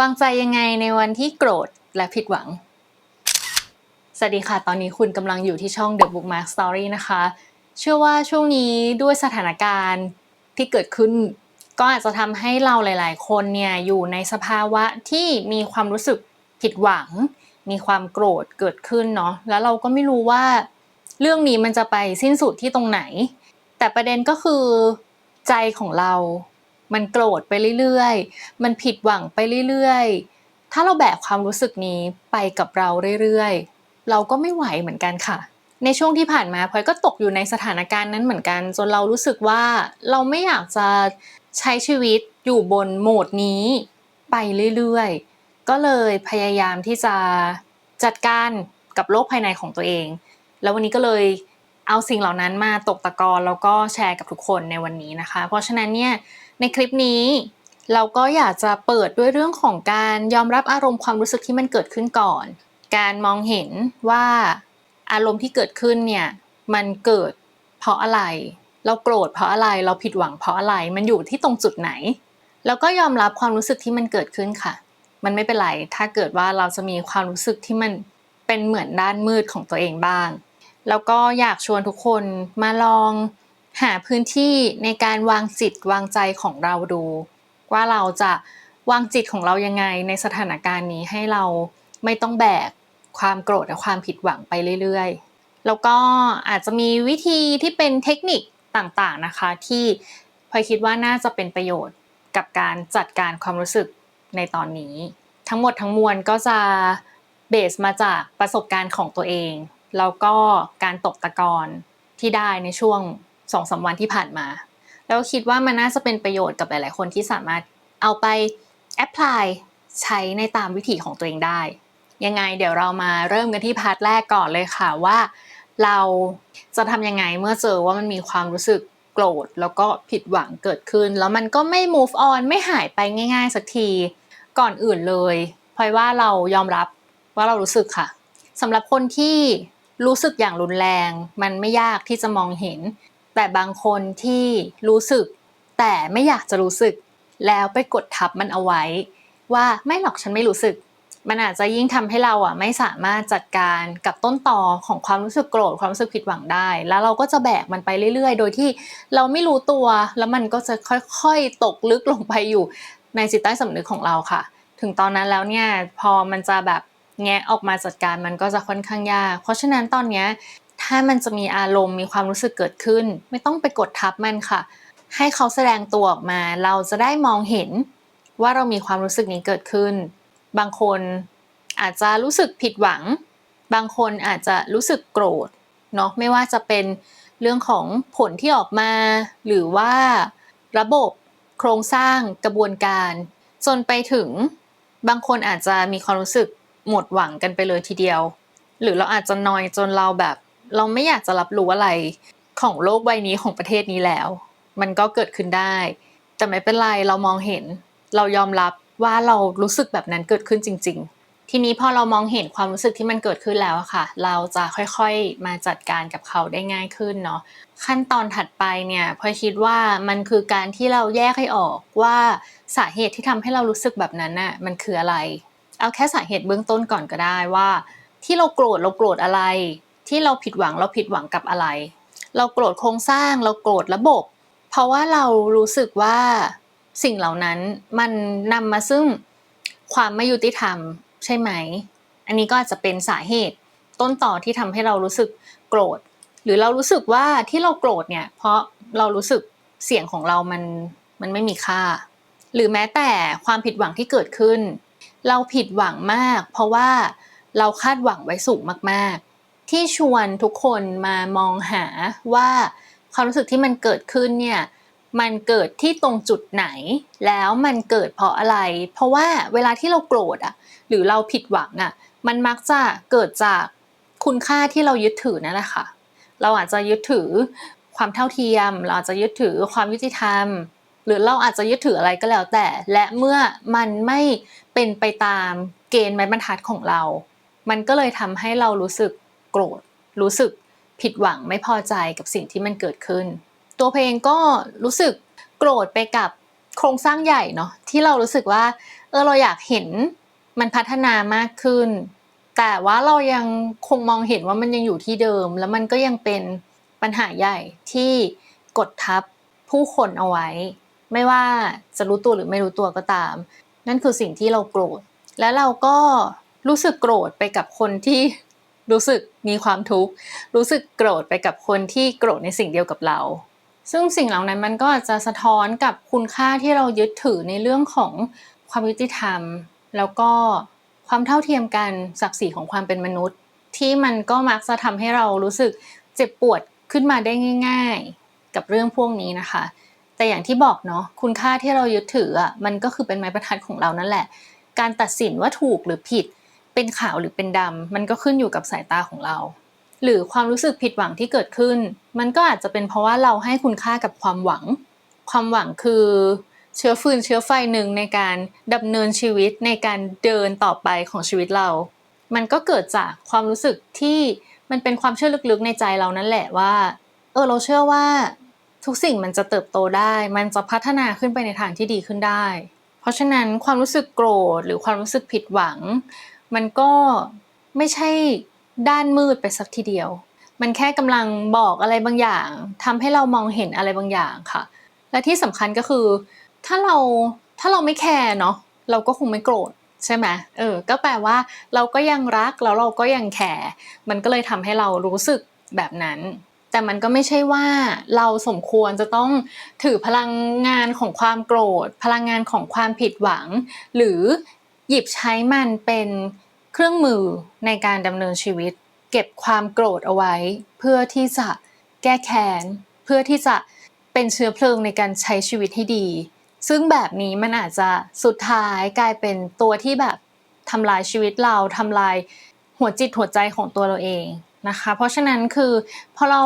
วางใจยังไงในวันที่โกรธและผิดหวัง สวัสดีค่ะ ตอนนี้คุณกำลังอยู่ที่ช่อง The Bookmark Story นะคะ เชื่อว่าช่วงนี้ด้วยสถานการณ์ที่เกิดขึ้น ก็อาจจะทำให้เราหลาย ๆ คนเนี่ยอยู่ในสภาวะที่มีความรู้สึกผิดหวัง มีความโกรธเกิดขึ้นเนาะ แล้วเราก็ไม่รู้ว่า เรื่องนี้มันจะไปสิ้นสุดที่ตรงไหน แต่ประเด็นก็คือใจของเรา มันโกรธไปเรื่อยๆ มันผิดหวังไปเรื่อยๆ ถ้าเราแบกความรู้สึกนี้ไปกับเราเรื่อยๆ เราก็ไม่ไหวเหมือนกันค่ะ ในช่วงที่ผ่านมาพลอยก็ตกอยู่ในสถานการณ์นั้นเหมือนกัน จนเรารู้สึกว่าเราไม่อยากจะใช้ชีวิตอยู่บนโหมดนี้ไปเรื่อยๆ ก็เลยพยายามที่จะจัดการกับโลกภายในของตัวเอง แล้ววันนี้ก็เลยเอาสิ่งเหล่านั้นมาตกตะกอนแล้วก็แชร์กับทุกคนในวันนี้นะคะ เพราะฉะนั้นเนี่ย ในคลิปนี้ เราก็อยากจะเปิดด้วยเรื่องของการยอมรับอารมณ์ความรู้สึกที่มันเกิดขึ้นก่อน การมองเห็นว่าอารมณ์ที่เกิดขึ้นเนี่ยมันเกิดเพราะอะไร เราโกรธเพราะอะไรเราผิดหวังเพราะอะไร มันอยู่ที่ตรงจุดไหน แล้วก็ยอมรับความรู้สึกที่มันเกิดขึ้นค่ะ มันไม่เป็นไรถ้าเกิดว่าเราจะมีความรู้สึกที่มันเป็นเหมือนด้านมืดของตัวเองบ้าง แล้วก็อยากชวนทุกคนมาลอง หาพื้นที่ในการวางจิตวางใจของเราดู ว่าเราจะวางจิตของเรายังไงในสถานการณ์นี้ให้เราไม่ต้องแบกความโกรธและความผิดหวังไปเรื่อยๆ แล้วก็อาจจะมีวิธีที่เป็นเทคนิคต่างๆนะคะ ที่พลอยคิดว่าน่าจะเป็นประโยชน์กับการจัดการความรู้สึกในตอนนี้ ทั้งหมดทั้งมวลก็จะเบสมาจากประสบการณ์ของตัวเอง แล้วก็การตกตะกอนที่ได้ในช่วง สองสาวันที่ผ่านมา แล้วคิดว่ามันน่าจะเป็นประโยชน์กับหลาย ๆ คนที่สามารถเอาไปแอพพลายใช้ในตามวิถีของตัวเองได้ ยังไงเดี๋ยวเรามาเริ่มกันที่พาร์ทแรกก่อนเลยค่ะว่า เราจะทำยังไงเมื่อเจอว่ามันมีความรู้สึกโกรธแล้วก็ผิดหวังเกิดขึ้น แล้วมันก็ไม่ move on ไม่หายไปง่าย ๆ สักทีก่อนอื่นเลยพลอยว่าเรายอมรับว่าเรารู้สึกค่ะสำหรับคนที่รู้สึกอย่างรุนแรง มันไม่ยากที่จะมองเห็น แต่บางคนที่รู้สึก แต่ไม่อยากจะรู้สึก แล้วไปกดทับมันเอาไว้ ว่าไม่หรอกฉันไม่รู้สึก มันอาจจะยิ่งทำให้เราอะไม่สามารถจัดการกับต้นตอของความรู้สึกโกรธความรู้สึกผิดหวังได้ แล้วเราก็จะแบกมันไปเรื่อย ๆ โดยที่เราไม่รู้ตัวแล้วมันก็จะค่อยๆตกลึกลงไปอยู่ในจิตใต้สำนึกของเราค่ะ ถึงตอนนั้นแล้วเนี่ยพอมันจะแบบแงะออกมาจัดการมันก็จะค่อนข้างยาก เพราะฉะนั้นตอนเนี้ย ถ้ามันจะมีอารมณ์มีความรู้สึกเกิดขึ้น ไม่ต้องไปกดทับมันค่ะ ให้เขาแสดงตัวออกมาเราจะได้มองเห็นว่าเรามีความรู้สึกนี้เกิดขึ้น บางคนอาจจะรู้สึกผิดหวัง บางคนอาจจะรู้สึกโกรธเนาะไม่ว่าจะเป็นเรื่องของผลที่ออกมา หรือว่าระบบโครงสร้างกระบวนการ จนไปถึงบางคนอาจจะมีความรู้สึกหมดหวังกันไปเลยทีเดียว หรือเราอาจจะนอยจนเราแบบ เราไม่อยากจะรับรู้อะไรของโลกใบนี้ของประเทศนี้แล้ว มันก็เกิดขึ้นได้ แต่ไม่เป็นไรเรามองเห็น เรายอมรับว่าเรารู้สึกแบบนั้นเกิดขึ้นจริง ๆ ทีนี้พอเรามองเห็นความรู้สึกที่มันเกิดขึ้นแล้วค่ะ เราจะค่อยๆมาจัดการกับเขาได้ง่ายขึ้นเนาะขั้นตอนถัดไปเนี่ยพอคิดว่ามันคือการที่เราแยกให้ออกว่าสาเหตุที่ทำให้เรารู้สึกแบบนั้นน่ะมันคืออะไร เอาแค่สาเหตุเบื้องต้นก่อนก็ได้ว่า ที่เราโกรธเราโกรธอะไร ที่เราผิดหวังเราผิดหวังกับอะไร เราโกรธโครงสร้างเราโกรธระบบ เพราะว่าเรารู้สึกว่าสิ่งเหล่านั้นมันนำมาซึ่งความไม่ยุติธรรมใช่ไหม อันนี้ก็อาจจะเป็นสาเหตุต้นต่อที่ทำให้เรารู้สึกโกรธ หรือเรารู้สึกว่าที่เราโกรธเนี่ย เพราะเรารู้สึกเสียงของเรามันมันไม่มีค่า หรือแม้แต่ความผิดหวังที่เกิดขึ้น เราผิดหวังมาก เพราะว่าเราคาดหวังไว้สูงมากๆ ที่ชวนทุกคนมามองหาว่าความรู้สึกที่มันเกิดขึ้นเนี่ยมันเกิดที่ตรงจุดไหน แล้วมันเกิดเพราะอะไร เพราะว่าเวลาที่เราโกรธอะ หรือเราผิดหวังอะ มันมักจะเกิดจากคุณค่าที่เรายึดถือนั่นแหละค่ะ เราอาจจะยึดถือความเท่าเทียม เราอาจจะยึดถือความยุติธรรม หรือเราอาจจะยึดถืออะไรก็แล้วแต่ และเมื่อมันไม่เป็นไปตามเกณฑ์ไม้บรรทัดของเรา มันก็เลยทำให้เรารู้สึก โกรธ รู้สึกผิดหวังไม่พอใจกับสิ่งที่มันเกิดขึ้น ตัวเพลงก็รู้สึกโกรธไปกับโครงสร้างใหญ่เนาะที่เรารู้สึกว่าเอเราอยากเห็นมันพัฒนามากขึ้น แต่ว่าเรายังคงมองเห็นว่ามันยังอยู่ที่เดิม แล้วมันก็ยังเป็นปัญหาใหญ่ที่กดทับผู้คนเอาไว้ ไม่ว่าจะรู้ตัวหรือไม่รู้ตัวก็ตาม นั่นคือสิ่งที่เราโกรธ และเราก็รู้สึกโกรธไปกับคนที่ รู้สึกมีความทุกข์ รู้สึกโกรธไปกับคนที่โกรธในสิ่งเดียวกับเรา ซึ่งสิ่งเหล่านั้นมันก็อาจจะสะท้อนกับคุณค่าที่เรายึดถือในเรื่องของความยุติธรรม แล้วก็ความเท่าเทียมกันศักดิ์ศรีของความเป็นมนุษย์ ที่มันก็มักจะทำให้เรารู้สึกเจ็บปวดขึ้นมาได้ง่าย ๆ กับเรื่องพวกนี้นะคะ แต่อย่างที่บอกเนาะคุณค่าที่เรายึดถืออะมันก็คือเป็นไม้บรรทัดของเรานั่นแหละ การตัดสินว่าถูกหรือผิด เป็นขาวหรือเป็นดำมันก็ขึ้นอยู่กับสายตาของเรา หรือความรู้สึกผิดหวังที่เกิดขึ้น มันก็อาจจะเป็นเพราะว่าเราให้คุณค่ากับความหวัง ความหวังคือเชื้อฟืนเชื้อไฟหนึ่งในการดำเนินชีวิตในการเดินต่อไปของชีวิตเรา มันก็เกิดจากความรู้สึกที่มันเป็นความเชื่อลึกๆในใจเรานั่นแหละว่า เออเราเชื่อว่าทุกสิ่งมันจะเติบโตได้ มันจะพัฒนาขึ้นไปในทางที่ดีขึ้นได้ เพราะฉะนั้นความรู้สึกโกรธหรือความรู้สึกผิดหวัง มันก็ไม่ใช่ด้านมืดไปสักทีเดียว มันแค่กำลังบอกอะไรบางอย่าง ทำให้เรามองเห็นอะไรบางอย่างค่ะ และที่สำคัญก็คือ ถ้าเราถ้าเราไม่แคร์เนาะเราก็คงไม่โกรธใช่ไหมเออ ก็แปลว่าเราก็ยังรักแล้วเราก็ยังแคร์มันก็เลยทำให้เรารู้สึกแบบนั้น แต่มันก็ไม่ใช่ว่าเราสมควรจะต้องถือพลังงานของความโกรธ พลังงานของความผิดหวัง หรือ หยิบใช้มันเป็นเครื่องมือในการดำเนินชีวิต เก็บความโกรธเอาไว้ เพื่อที่จะแก้แค้นเพื่อที่จะเป็นเชื้อเพลิงในการใช้ชีวิตให้ดี ซึ่งแบบนี้มันอาจจะสุดท้ายกลายเป็นตัวที่แบบทำลายชีวิตเราทำลายหัวจิตหัวใจของตัวเราเองนะคะ เพราะฉะนั้นคือพอเรา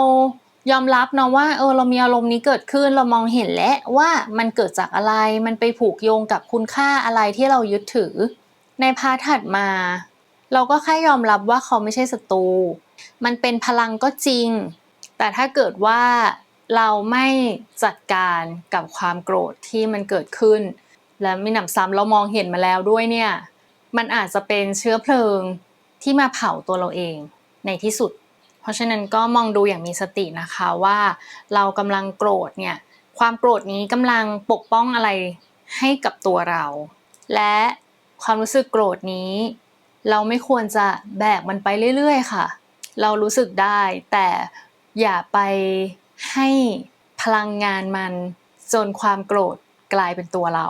ยอมรับเนาะว่าเออเรามีอารมณ์นี้เกิดขึ้นเรามองเห็นแล้วว่ามันเกิดจากอะไรมันไปผูกโยงกับคุณค่าอะไรที่เรายึดถือ ในพาร์ทถัดมา เราก็แค่ยอมรับว่าเขาไม่ใช่ศัตรูมันเป็นพลังก็จริง แต่ถ้าเกิดว่าเราไม่จัดการกับความโกรธที่มันเกิดขึ้น และมีหนำซ้ำเรามองเห็นมาแล้วด้วยเนี่ย มันอาจจะเป็นเชื้อเพลิงที่มาเผาตัวเราเองในที่สุด ราะฉะนั้นก็มองดูอย่างมีสตินะคะว่าเรากำลังโกรธเนี่ยความโกรธนี้กำลังปกป้องอะไรให้กับตัวเรา และความรู้สึกโกรธนี้ เราไม่ควรจะแบกมันไปเรื่อยๆ ค่ะ เรารู้สึกได้แต่อย่าไปให้พลังงานมันจนความโกรธกลายเป็นตัวเรา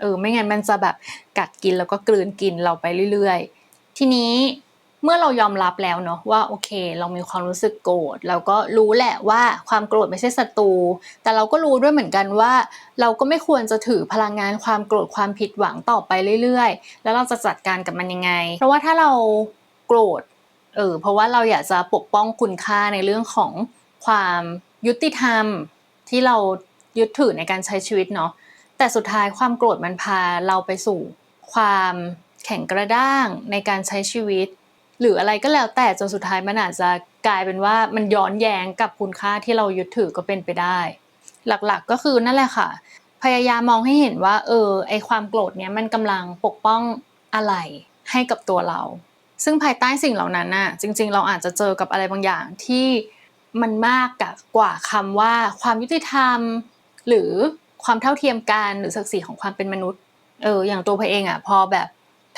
เออไม่งั้นมันจะแบบกัดกินแล้วก็กลืนกินเราไปเรื่อยๆ ทีนี้ เมื่อเรายอมรับแล้วเนาะว่าโอเค เรามีความรู้สึกโกรธเราก็รู้แหละว่าความโกรธไม่ใช่ศัตรูแต่เราก็รู้ด้วยเหมือนกันว่า เราก็ไม่ควรจะถือพลังงานความโกรธความผิดหวังต่อไปเรื่อยๆ แล้วเราจะจัดการกับมันยังไง เพราะว่าถ้าเราโกรธเออเพราะว่าเราอยากจะปกป้องคุณค่าในเรื่องของความยุติธรรมที่เรายึดถือในการใช้ชีวิตเนาะแต่สุดท้ายความโกรธมันพาเราไปสู่ความแข็งกระด้างในการใช้ชีวิต หรืออะไรก็แล้วแต่จนสุดท้ายมันอาจจะกลายเป็นว่ามันย้อนแย้งกับคุณค่าที่เรายึดถือก็เป็นไปได้ หลักๆก็คือนั่นแหละค่ะ พยายามมองให้เห็นว่า เออไอความโกรธเนี้ยมันกำลังปกป้องอะไรให้กับตัวเรา ซึ่งภายใต้สิ่งเหล่านั้นน่ะจริง ๆ เราอาจจะเจอกับอะไรบางอย่างที่มันมากกว่าคำว่าความยุติธรรม หรือความเท่าเทียมกันหรือศักดิ์ศรีของความเป็นมนุษย์เอออย่างตัวพเองอะพอแบบ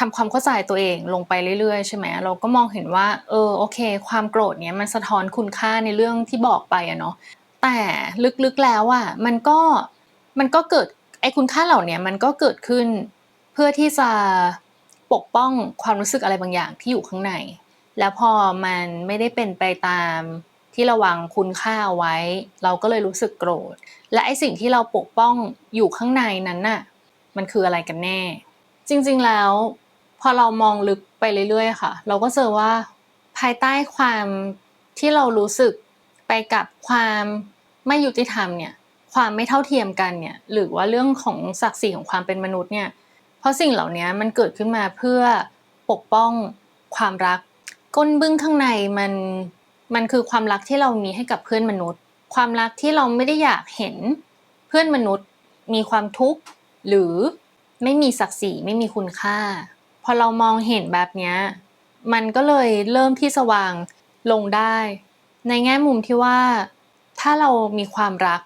ทำความเข้าใจตัวเองลงไปเรื่อยๆ ใช่ไหมเราก็มองเห็นว่า เออโอเค ความโกรธเนี้ยมันสะท้อนคุณค่าในเรื่องที่บอกไปอะเนาะแต่ลึกๆแล้วอะมันก็มันก็เกิดไอ้คุณค่าเหล่านี้มันก็เกิดขึ้นเพื่อที่จะปกป้องความรู้สึกอะไรบางอย่างที่อยู่ข้างใน แล้วพอมันไม่ได้เป็นไปตามที่ระวังคุณค่าเอาไว้ เราก็เลยรู้สึกโกรธ และไอสิ่งที่เราปกป้องอยู่ข้างในนั้นน่ะมันคืออะไรกันแน่ จริงๆแล้ว พอเรามองลึกไปเรื่อยๆค่ะ เราก็เจอว่าภายใต้ความที่เรารู้สึกไปกับความไม่ยุติธรรมเนี่ย ความไม่เท่าเทียมกันเนี่ย หรือว่าเรื่องของศักดิ์ศรีของความเป็นมนุษย์เนี่ย เพราะสิ่งเหล่านี้มันเกิดขึ้นมาเพื่อปกป้องความรัก ก้นบึ้งข้างในมันมันคือความรักที่เรามีให้กับเพื่อนมนุษย์ ความรักที่เราไม่ได้อยากเห็นเพื่อนมนุษย์มีความทุกข์หรือไม่มีศักดิ์ศรีไม่มีคุณค่า พอเรามองเห็นแบบเนี้ยมันก็เลยเริ่มที่สว่างลงได้ ในแง่มุมที่ว่า ถ้าเรามีความรัก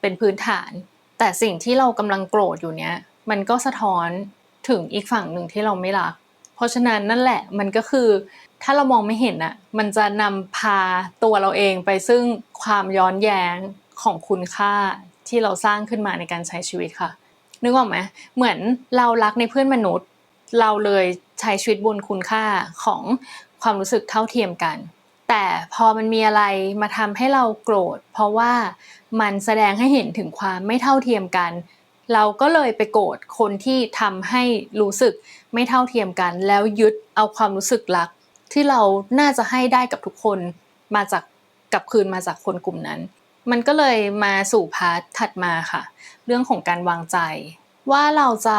เป็นพื้นฐาน แต่สิ่งที่เรากำลังโกรธอยู่เนี้ยมันก็สะท้อนถึงอีกฝั่งหนึ่งที่เราไม่รัก เพราะฉะนั้นนั่นแหละมันก็คือ ถ้าเรามองไม่เห็นอะมันจะนำพาตัวเราเองไปซึ่งความย้อนแย้งของคุณค่าที่เราสร้างขึ้นมาในการใช้ชีวิตค่ะ นึกออกไหมเหมือนเรารักในเพื่อนมนุษย์ เราเลยใช้ชีวิตบนคุณค่าของความรู้สึกเท่าเทียมกัน แต่พอมันมีอะไรมาทำให้เราโกรธ เพราะว่ามันแสดงให้เห็นถึงความไม่เท่าเทียมกัน เราก็เลยไปโกรธคนที่ทำให้รู้สึกไม่เท่าเทียมกัน แล้วยึดเอาความรู้สึกรัก ที่เราน่าจะให้ได้กับทุกคนมาจากกลับคืนมาจากคนกลุ่มนั้น มันก็เลยมาสู่พาร์ทถัดมาค่ะ เรื่องของการวางใจ ว่าเราจะ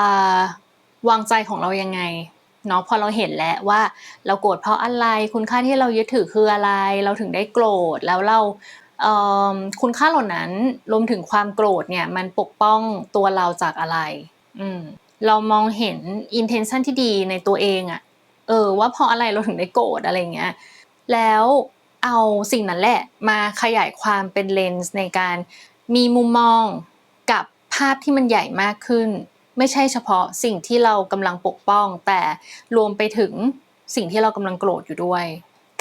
วางใจของเรายังไงเนาะพอเราเห็นแล้วว่าเราโกรธเพราะอะไร คุณค่าที่เรายึดถือคืออะไร เราถึงได้โกรธแล้วเราคุณค่าเหล่านั้นรวมถึงความโกรธเนี่ยมันปกป้องตัวเราจากอะไรอืมเรามองเห็น intention ที่ดีในตัวเองอะเออว่าเพราะอะไรเราถึงได้โกรธอะไรเงี้ยแล้วเอาสิ่งนั้นแหละมาขยายความเป็นเลนส์ในการมีมุมมองกับภาพที่มันใหญ่มากขึ้น ไม่ใช่เฉพาะสิ่งที่เรากำลังปกป้อง แต่รวมไปถึงสิ่งที่เรากำลังโกรธอยู่ด้วย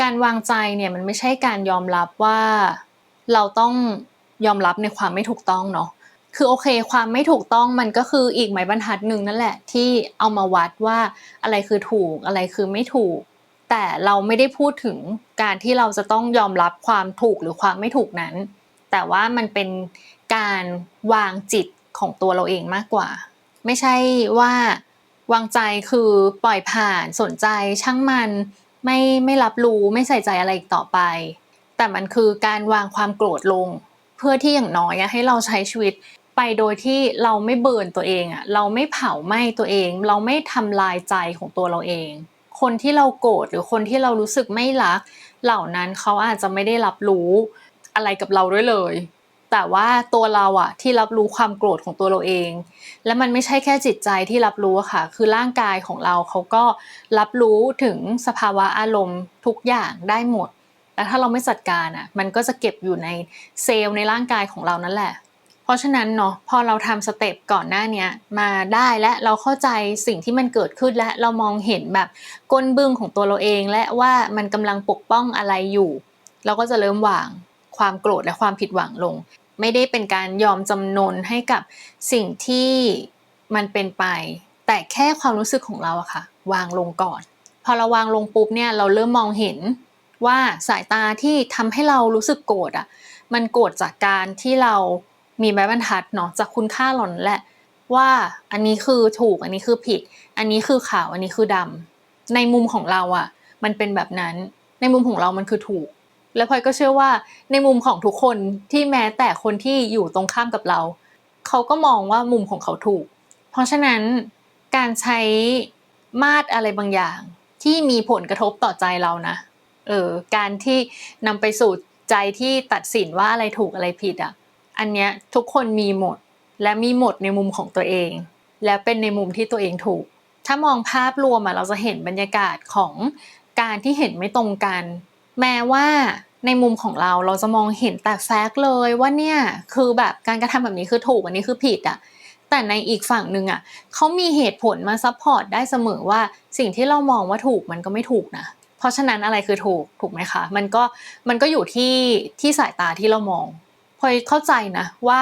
การวางใจเนี่ยมันไม่ใช่การยอมรับว่า เราต้องยอมรับในความไม่ถูกต้องเนาะคือโอเค ความไม่ถูกต้องมันก็คืออีกไม้บรรทัดหนึ่งนั่นแหละ ที่เอามาวัดว่าอะไรคือถูกอะไรคือไม่ถูก แต่เราไม่ได้พูดถึงการที่เราจะต้องยอมรับความถูกหรือความไม่ถูกนั้น แต่ว่ามันเป็นการวางจิตของตัวเราเองมากกว่า ไม่ใช่ว่าวางใจคือปล่อยผ่านสนใจช่างมันไม่ไม่รับรู้ไม่ใส่ใจอะไรอีกต่อไป แต่มันคือการวางความโกรธลง เพื่อที่อย่างน้อยให้เราใช้ชีวิตไปโดยที่เราไม่เบิร์นตัวเองอะเราไม่เผาไหม้ตัวเอง เราไม่ทำลายใจของตัวเราเอง คนที่เราโกรธหรือคนที่เรารู้สึกไม่รัก เหล่านั้นเขาอาจจะไม่ได้รับรู้อะไรกับเราด้วยเลย แต่ว่าตัวเราอะที่รับรู้ความโกรธของตัวเราเอง และมันไม่ใช่แค่จิตใจที่รับรู้ค่ะ คือร่างกายของเราเขาก็รับรู้ถึงสภาวะอารมณ์ทุกอย่างได้หมดแล้วถ้าเราไม่จัดการอะมันก็จะเก็บอยู่ในเซลล์ในร่างกายของเรานั่นแหละ เพราะฉะนั้นเนาะพอเราทำสเต็ปก่อนหน้านี้มาได้และเราเข้าใจสิ่งที่มันเกิดขึ้นและเรามองเห็นแบบก้นบึ้งของตัวเราเอง และว่ามันกำลังปกป้องอะไรอยู่ เราก็จะเริ่มวาง ความโกรธและความผิดหวังลง ไม่ได้เป็นการยอมจำนนให้กับสิ่งที่มันเป็นไป แต่แค่ความรู้สึกของเราอะค่ะ วางลงก่อน พอเราวางลงปุ๊บเนี่ยเราเริ่มมองเห็นว่าสายตาที่ทำให้เรารู้สึกโกรธอะมันโกรธจากการที่เรามีไม้บรรทัดเนาะจากคุณค่าหล่อนแหละว่าอันนี้คือถูกอันนี้คือผิด อันนี้คือขาวอันนี้คือดำในมุมของเราอะ มันเป็นแบบนั้น ในมุมของเรามันคือถูก แล้วพลอยก็เชื่อว่าในมุมของทุกคนที่แม้แต่คนที่อยู่ตรงข้ามกับเรา เขาก็มองว่ามุมของเขาถูก เพราะฉะนั้นการใช้มาตรอะไรบางอย่าง ที่มีผลกระทบต่อใจเรานะเออการที่นำไปสู่ใจที่ตัดสินว่าอะไรถูกอะไรผิดอะอันเนี้ยทุกคนมีหมดและมีหมดในมุมของตัวเอง และเป็นในมุมที่ตัวเองถูก ถ้ามองภาพรวมอะเราจะเห็นบรรยากาศของการที่เห็นไม่ตรงกัน แม้ว่าในมุมของเราเราจะมองเห็นแต่แฟกต์เลยว่าเนี่ยคือแบบการกระทำแบบนี้คือถูกอันนี้คือผิดอะแต่ในอีกฝั่งหนึ่งอะเขามีเหตุผลมาซัพพอร์ตได้เสมอว่าสิ่งที่เรามองว่าถูกมันก็ไม่ถูกนะเพราะฉะนั้นอะไรคือถูกถูกไหมคะ มันก็มันก็อยู่ที่ที่สายตาที่เรามองพอยเข้าใจนะว่า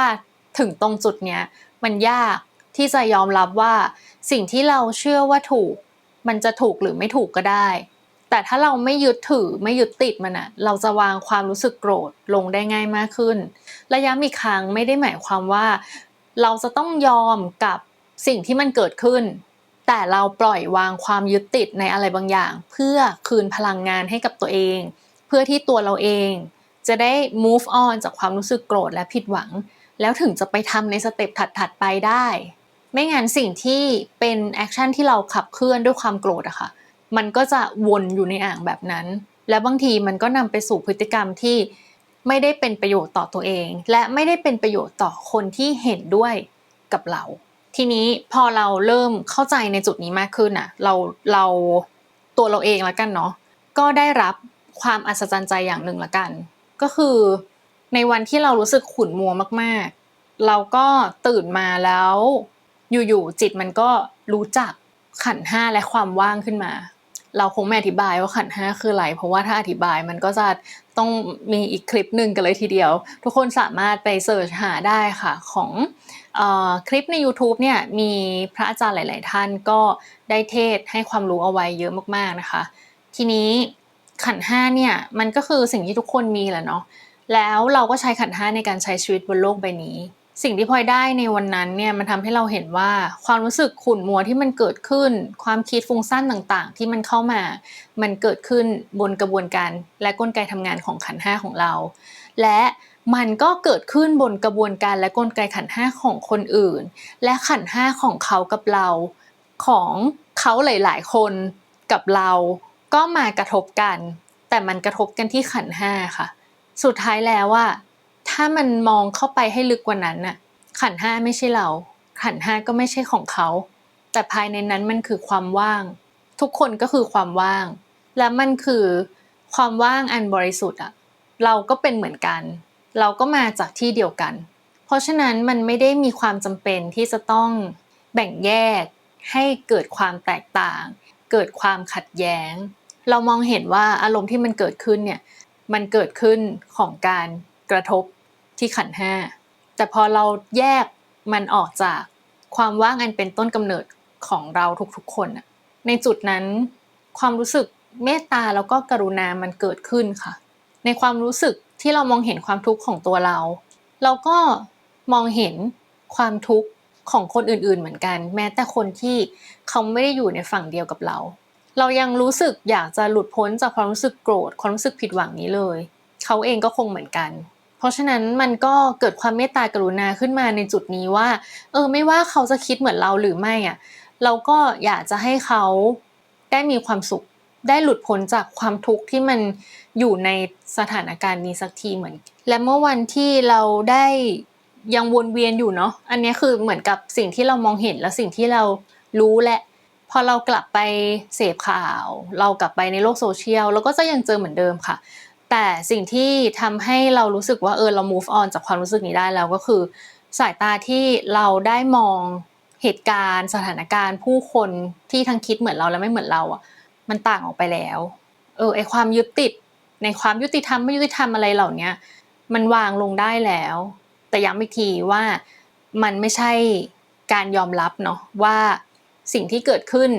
ถึงตรงจุดเนี้ยมันยากที่จะยอมรับว่าสิ่งที่เราเชื่อว่าถูก มันจะถูกหรือไม่ถูกก็ได้ แต่ถ้าเราไม่ยึดถือไม่ยึดติดมันอะเราจะวางความรู้สึกโกรธลงได้ง่ายมากขึ้นและย้ำอีกครั้งไม่ได้หมายความว่า เราจะต้องยอมกับสิ่งที่มันเกิดขึ้น แต่เราปล่อยวางความยึดติดในอะไรบางอย่าง เพื่อคืนพลังงานให้กับตัวเอง เพื่อที่ตัวเราเอง จะได้ move on จากความรู้สึกโกรธและผิดหวัง แล้วถึงจะไปทำในสเต็ปถัดๆไปได้ ไม่งั้นสิ่งที่เป็นแอคชั่นที่เราขับเคลื่อนด้วยความโกรธอะค่ะ มันก็จะวนอยู่ในอ่างแบบนั้น และบางทีมันก็นำไปสู่พฤติกรรมที่ไม่ได้เป็นประโยชน์ต่อตัวเอง และไม่ได้เป็นประโยชน์ต่อคนที่เห็นด้วยกับเรา ทีนี้พอเราเริ่มเข้าใจในจุดนี้มากขึ้นอะเราเราตัวเราเองละกันเนาะก็ได้รับความอัศจรรย์ใจอย่างหนึ่งละกัน ก็คือในวันที่เรารู้สึกขุ่นมัวมากๆ เราก็ตื่นมาแล้ว อยู่ๆจิตมันก็รู้จักขันห้าและความว่างขึ้นมา เราคงไม่อธิบายว่าขันห้าคืออะไร เพราะว่าถ้าอธิบายมันก็จะต้องมีอีกคลิปหนึ่งกันเลยทีเดียว ทุกคนสามารถไปเสิร์ชหาได้ค่ะของออคลิปใน YouTube เนี่ยมีพระอาจารย์หลาย ๆ ท่านก็ได้เทศให้ความรู้เอาไว้เยอะมาก ๆ นะคะ ทีนี้ขันห้าเนี่ยมันก็คือสิ่งที่ทุกคนมีแหละเนาะแล้วเราก็ใช้ขันห้าในการใช้ชีวิตบนโลกใบนี้ สิ่งที่พลอยได้ในวันนั้นเนี่ยมันทำให้เราเห็นว่าความรู้สึกขุ่นมัวที่มันเกิดขึ้น ความคิดฟุ้งซ่านต่างๆ ที่มันเข้ามา มันเกิดขึ้นบนกระบวนการและกลไกทำงานของขันห้าของเรา และมันก็เกิดขึ้นบนกระบวนการและกลไกขันห้าของคนอื่น และขันห้าของเขากับเราของเขาหลาย ๆ คนกับเราก็มากระทบกัน แต่มันกระทบกันที่ขันห้าค่ะ สุดท้ายแล้วว่า ถ้ามันมองเข้าไปให้ลึกกว่านั้นน่ะ ขันห้าไม่ใช่เรา ขันห้าก็ไม่ใช่ของเขา แต่ภายในนั้นมันคือความว่าง ทุกคนก็คือความว่าง และมันคือความว่างอันบริสุทธิ์อะเราก็เป็นเหมือนกัน เราก็มาจากที่เดียวกัน เพราะฉะนั้นมันไม่ได้มีความจำเป็นที่จะต้องแบ่งแยก ให้เกิดความแตกต่าง เกิดความขัดแย้ง เรามองเห็นว่าอารมณ์ที่มันเกิดขึ้นเนี่ย มันเกิดขึ้นของการกระทบ ที่ขันห้าแต่พอเราแยกมันออกจากความว่างอันเป็นต้นกำเนิดของเราทุกๆคนอะในจุดนั้น ความรู้สึกเมตตาแล้วก็กรุณามันเกิดขึ้นค่ะ ในความรู้สึกที่เรามองเห็นความทุกข์ของตัวเรา เราก็มองเห็นความทุกข์ของคนอื่นๆเหมือนกัน แม้แต่คนที่เขาไม่ได้อยู่ในฝั่งเดียวกับเรา เรายังรู้สึกอยากจะหลุดพ้นจากความรู้สึกโกรธความรู้สึกผิดหวังนี้เลย เขาเองก็คงเหมือนกัน เพราะฉะนั้นมันก็เกิดความเมตตากรุณาขึ้นมาในจุดนี้ว่า เออไม่ว่าเขาจะคิดเหมือนเราหรือไม่อะเราก็อยากจะให้เขาได้มีความสุขได้หลุดพ้นจากความทุกข์ที่มันอยู่ในสถานการณ์นี้สักทีเหมือน และเมื่อวันที่เราได้ยังวนเวียนอยู่เนาะอันนี้คือเหมือนกับสิ่งที่เรามองเห็นและสิ่งที่เรารู้และพอเรากลับไปเสพข่าว เรากลับไปในโลกโซเชียลเราก็จะยังเจอเหมือนเดิมค่ะ แต่สิ่งที่ทำให้เรารู้สึกว่าเออเรา move on จากความรู้สึกนี้ได้แล้วก็คือ สายตาที่เราได้มองเหตุการณ์สถานการณ์ผู้คนที่ทั้งคิดเหมือนเราและไม่เหมือนเราอะมันต่างออกไปแล้ว เออไอความยึดติดในความยุติธรรมไม่ยุติธรรมอะไรเหล่านี้มันวางลงได้แล้ว แต่ย้ำอีกทีว่ามันไม่ใช่การยอมรับเนาะว่าสิ่งที่เกิดขึ้น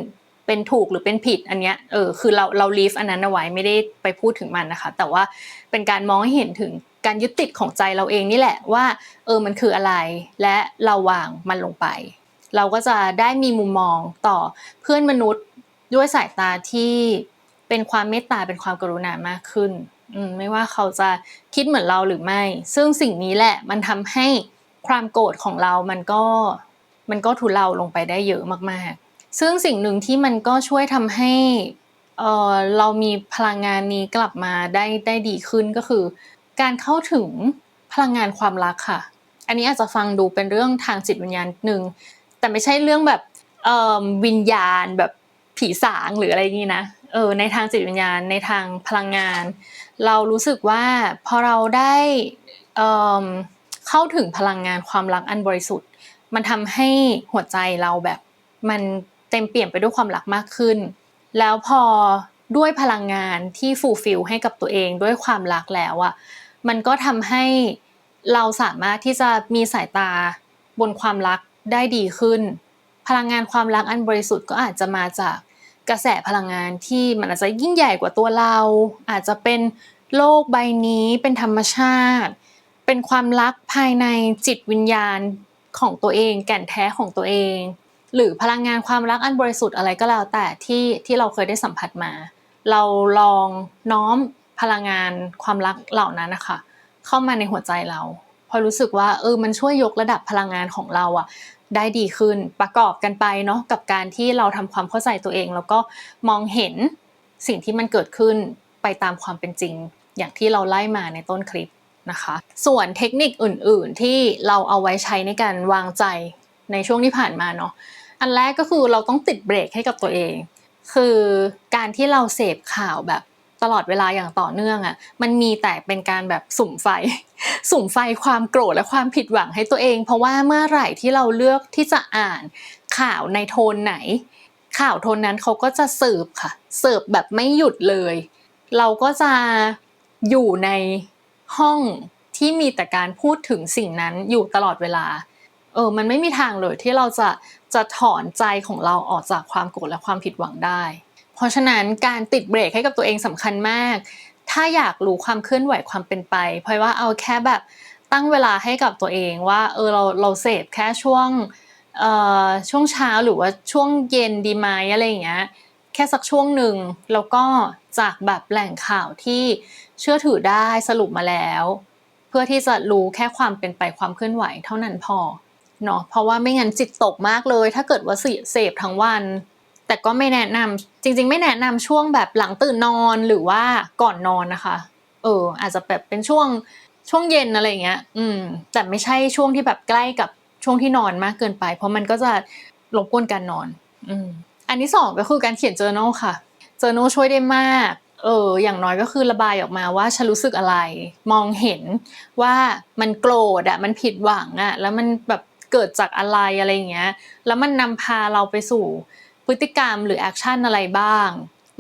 เป็นถูกหรือเป็นผิดอันเนี้ยเออคือเราเราลีฟอันนั้นเอาไว้ไม่ได้ไปพูดถึงมันนะคะ แต่ว่าเป็นการมองให้เห็นถึงการยึดติดของใจเราเองนี่แหละว่า เออมันคืออะไร และเราวางมันลงไป เราก็จะได้มีมุมมองต่อเพื่อนมนุษย์ด้วยสายตาที่เป็นความเมตตาเป็นความกรุณามากขึ้นมไม่ว่าเขาจะคิดเหมือนเราหรือไม่ ซึ่งสิ่งนี้แหละมันทำให้ความโกรธของเรามันก็มันก็ทุเลาลงไปได้เยอะมากๆ ซึ่งสิ่งหนึ่งที่มันก็ช่วยทำให้เออเรามีพลังงานนี้กลับมาได้ได้ดีขึ้นก็คือ การเข้าถึงพลังงานความรักค่ะ อันนี้อาจจะฟังดูเป็นเรื่องทางจิตวิญญาณหนึ่งแต่ไม่ใช่เรื่องแบบเอ่อวิญญาณแบบผีสางหรืออะไรนี้นะเออในทางจิตวิญญาณในทางพลังงาน เรารู้สึกว่าพอเราได้เอ่อเข้าถึงพลังงานความรักอันบริสุทธิ์ มันทำให้หัวใจเราแบบมัน เต็มเปี่ยมไปด้วยความรักมากขึ้น แล้วพอด้วยพลังงานที่ฟูลฟิลให้กับตัวเองด้วยความรักแล้วอะมันก็ทำให้เราสามารถที่จะมีสายตาบนความรักได้ดีขึ้น พลังงานความรักอันบริสุทธิ์ก็อาจจะมาจากกระแสพลังงานที่มันอาจจะยิ่งใหญ่กว่าตัวเรา อาจจะเป็นโลกใบนี้เป็นธรรมชาติ เป็นความรักภายในจิตวิญญาณของตัวเอง แก่นแท้ของตัวเอง หรือพลังงานความรักอันบริสุทธิ์อะไรก็แล้วแต่ที่ที่เราเคยได้สัมผัสมา เราลองน้อมพลังงานความรักเหล่านั้นนะคะ เข้ามาในหัวใจเรา พอรู้สึกว่าเออมันช่วยยกระดับพลังงานของเราอะได้ดีขึ้นประกอบกันไปเนาะกับการที่เราทำความเข้าใจตัวเอง แล้วก็มองเห็นสิ่งที่มันเกิดขึ้นไปตามความเป็นจริง อย่างที่เราไล่มาในต้นคลิปนะคะ ส่วนเทคนิคอื่น ๆ ที่เราเอาไว้ใช้ในการวางใจ ในช่วงที่ผ่านมาเนาะอันแรกก็คือเราต้องติดเบรกให้กับตัวเอง คือการที่เราเสพข่าวแบบตลอดเวลาอย่างต่อเนื่องอะ่ะมันมีแต่เป็นการแบบสุ่มไฟ สุ่มไฟความโกรธและความผิดหวังให้ตัวเอง เพราะว่าเมื่อไหร่ที่เราเลือกที่จะอ่านข่าวในโทนไหน ข่าวโทนนั้นเขาก็จะเสิร์ฟค่ะเสิร์ฟแบบไม่หยุดเลย เราก็จะอยู่ในห้องที่มีแต่การพูดถึงสิ่งนั้นอยู่ตลอดเวลา เออมันไม่มีทางเลยที่เราจะจะถอนใจของเราออกจากความโกรธและความผิดหวังได้ เพราะฉะนั้นการติดเบรกให้กับตัวเองสำคัญมาก ถ้าอยากรู้ความเคลื่อนไหวความเป็นไป เพราะว่าเอาแค่แบบตั้งเวลาให้กับตัวเองว่าเออเราเราเสพแค่ช่วงเอ่อช่วงเช้าหรือว่าช่วงเย็นดีไหมอะไรอย่างเงี้ยแค่สักช่วงหนึ่งแล้วก็จากแบบแหล่งข่าวที่เชื่อถือได้สรุปมาแล้ว เพื่อที่จะรู้แค่ความเป็นไปความเคลื่อนไหวเท่านั้นพอ เนาะเพราะว่าไม่งั้นจิตตกมากเลย ถ้าเกิดว่าเสพทั้งวัน แต่ก็ไม่แนะนำจริง ๆ ไม่แนะนำช่วงแบบหลังตื่นนอนหรือว่าก่อนนอนนะคะ เออ อาจจะแบบเป็นช่วงช่วงเย็นอะไรเงี้ย อืม แต่ไม่ใช่ช่วงที่แบบใกล้กับช่วงที่นอนมากเกินไป เพราะมันก็จะรบกวนการนอน อืม อันที่สองก็คือการเขียน journal ค่ะ journal ช่วยได้มาก เออ อย่างน้อยก็คือระบายออกมาว่าฉันรู้สึกอะไร มองเห็นว่ามันโกรธอะมันผิดหวังอะแล้วมันแบบ เกิดจากอะไรอะไรเงี้ยแล้วมันนำพาเราไปสู่พฤติกรรมหรือแอคชั่นอะไรบ้าง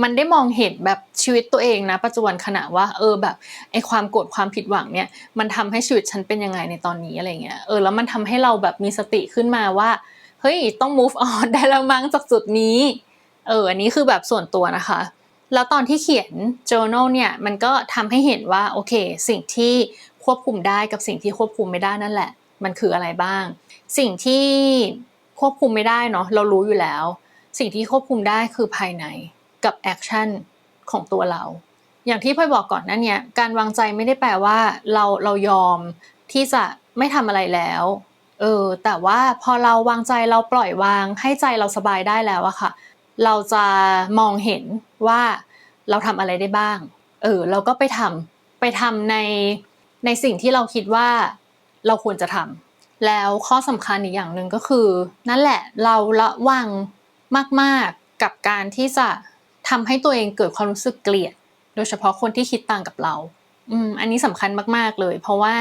มันได้มองเห็นแบบชีวิตตัวเองนะ ปัจจุบันขณะว่า เออแบบไอความโกรธความผิดหวังเนี่ย มันทำให้ชีวิตฉันเป็นยังไงในตอนนี้อะไรเงี้ยเออแล้วมันทำให้เราแบบมีสติขึ้นมาว่าเฮ้ยต้อง move on ได้แล้วมั้งจากจุดนี้เอออันนี้คือแบบส่วนตัวนะคะ แล้วตอนที่เขียน journal เนี่ยมันก็ทำให้เห็นว่าโอเค สิ่งที่ควบคุมได้กับสิ่งที่ควบคุมไม่ได้นั่นแหละ มันคืออะไรบ้าง สิ่งที่ควบคุมไม่ได้เนาะเรารู้อยู่แล้ว สิ่งที่ควบคุมได้คือภายในกับแอคชั่นของตัวเรา อย่างที่พ่อยบอกก่อนนั่นเนี่ยการวางใจไม่ได้แปลว่าเราเรายอมที่จะไม่ทำอะไรแล้วเออแต่ว่าพอเราวางใจเราปล่อยวางให้ใจเราสบายได้แล้วอะค่ะ เราจะมองเห็นว่าเราทำอะไรได้บ้าง เออเราก็ไปทำไปทำในในสิ่งที่เราคิดว่าเราควรจะทำ แล้วข้อสำคัญอีกอย่างหนึ่งก็คือ นั่นแหละเราละวังมากๆกับการที่จะทำให้ตัวเองเกิดความรู้สึกเกลียด โดยเฉพาะคนที่คิดต่างกับเราอืมอันนี้สำคัญมาก ๆ เลย เพราะว่า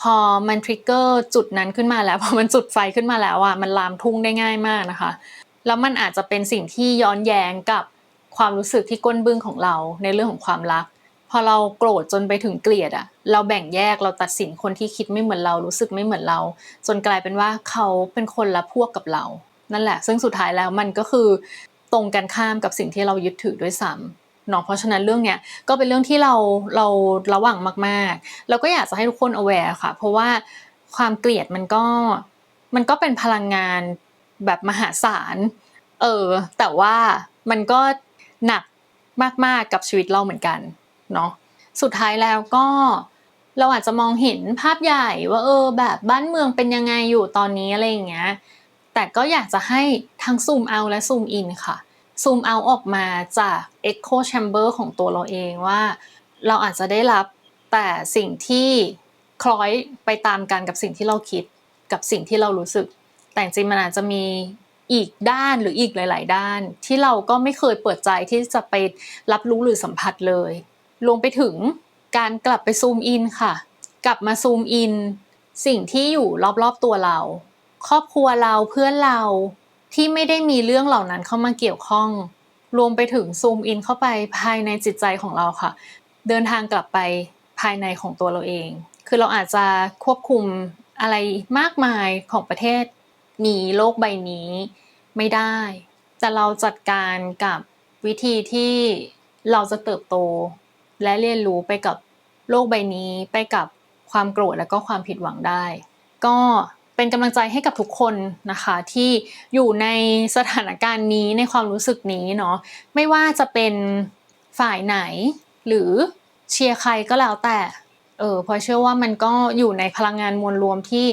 พอมันทริกเกอร์จุดนั้นขึ้นมาแล้ว พอมันจุดไฟขึ้นมาแล้วอะมันลามทุ่งได้ง่ายมากนะคะ แล้วมันอาจจะเป็นสิ่งที่ย้อนแย้งกับความรู้สึกที่ก้นบึ้งของเราในเรื่องของความรัก พอเราโกรธจนไปถึงเกลียดอะเราแบ่งแยกเราตัดสินคนที่คิดไม่เหมือนเรารู้สึกไม่เหมือนเรา จนกลายเป็นว่าเขาเป็นคนละพวกกับเรา นั่นแหละ ซึ่งสุดท้ายแล้วมันก็คือตรงกันข้ามกับสิ่งที่เรายึดถือด้วยซ้ำเนาะเพราะฉะนั้นเรื่องเนี้ยก็เป็นเรื่องที่เราเราระวังมากๆ แล้วก็อยากจะให้ทุกคน aware ค่ะ เพราะว่าความเกลียดมันก็มันก็เป็นพลังงานแบบมหาศาลเออแต่ว่ามันก็หนักมากๆกับชีวิตเราเหมือนกัน เนาะสุดท้ายแล้วก็เราอาจจะมองเห็นภาพใหญ่ว่าเออแบบบ้านเมืองเป็นยังไงอยู่ตอนนี้อะไรอย่างเงี้ยแต่ก็อยากจะให้ทั้งซูมเอาและซูมอินค่ะซูมเอาออกมาจาก Echo Chamber ของตัวเราเองว่า เราอาจจะได้รับแต่สิ่งที่คล้อยไปตามกันกับสิ่งที่เราคิดกับสิ่งที่เรารู้สึก แต่จริงมันอาจจะมีอีกด้านหรืออีกหลาย ๆ ด้าน ที่เราก็ไม่เคยเปิดใจที่จะไปรับรู้หรือสัมผัสเลย รวมไปถึงการกลับไปซูมอินค่ะ กลับมาซูมอิน สิ่งที่อยู่รอบๆตัวเรา ครอบครัวเราเพื่อนเราที่ไม่ได้มีเรื่องเหล่านั้นเข้ามาเกี่ยวข้อง รวมไปถึงซูมอินเข้าไปภายในจิตใจของเราค่ะ เดินทางกลับไปภายในของตัวเราเอง คือเราอาจจะควบคุมอะไรมากมายของประเทศนี้โลกใบนี้ไม่ได้ แต่เราจัดการกับวิธีที่เราจะเติบโต และเรียนรู้ไปกับโลกใบนี้ ไปกับความโกรธและก็ความผิดหวังได้ ก็เป็นกำลังใจให้กับทุกคนนะคะ ที่อยู่ในสถานการณ์นี้ในความรู้สึกนี้เนาะไม่ว่าจะเป็นฝ่ายไหน หรือเชียร์ใครก็แล้วแต่เออพอเชื่อว่ามันก็อยู่ในพลังงานมวลรวมที่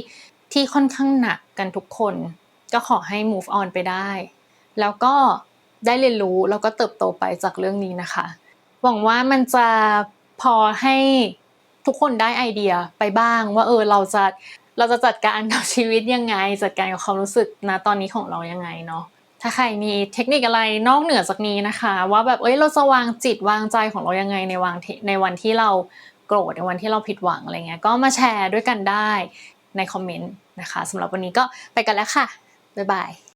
ที่ค่อนข้างหนักกันทุกคน ก็ขอให้ move on ไปได้ แล้วก็ได้เรียนรู้แล้วก็เติบโตไปจากเรื่องนี้นะคะ หวังว่ามันจะพอให้ทุกคนได้ไอเดียไปบ้าง ว่าเออเราจะเราจะจัดการกับชีวิตยังไง จัดการกับความรู้สึกนะตอนนี้ของเรายังไงเนาะถ้าใครมีเทคนิคอะไรนอกเหนือจากนี้นะคะ ว่าแบบเอ้ยเราจะวางจิตวางใจของเรายังไงในวางในวันที่เราโกรธในวันที่เราผิดหวังอะไรเงี้ยก็มาแชร์ด้วยกันได้ในคอมเมนต์นะคะสำหรับวันนี้ก็ไปกันแล้วค่ะบ๊ายบาย